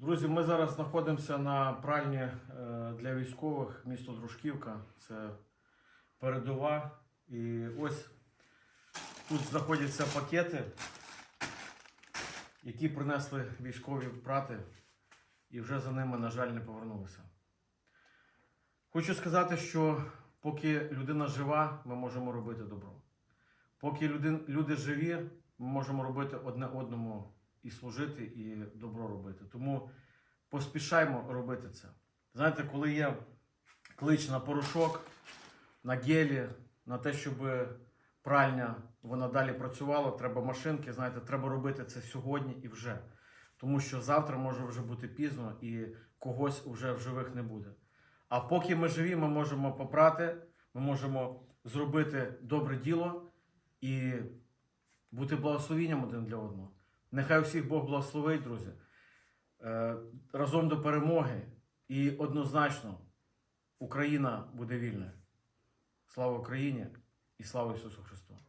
Друзі, ми зараз знаходимося на пральні е, для військових місто Дружківка. Це передова. І ось тут знаходяться пакети, які принесли військові прати, і вже за ними, на жаль, не повернулися. Хочу сказати, що поки людина жива, ми можемо робити добро. Поки люди, люди живі, ми можемо робити одне одному і служити, і добро робити. Тому поспішаймо робити це. Знаєте, коли є клич на порошок, на гелі, на те, щоб пральня вона далі працювала, треба машинки, знаєте, треба робити це сьогодні і вже. Тому що завтра може вже бути пізно і когось вже в живих не буде. А поки ми живі, ми можемо попрати, ми можемо зробити добре діло і бути благословенням один для одного. Нехай усіх Бог благословить, друзі. Е, Разом до перемоги. І однозначно Україна буде вільна. Слава Україні і слава Ісусу Христу!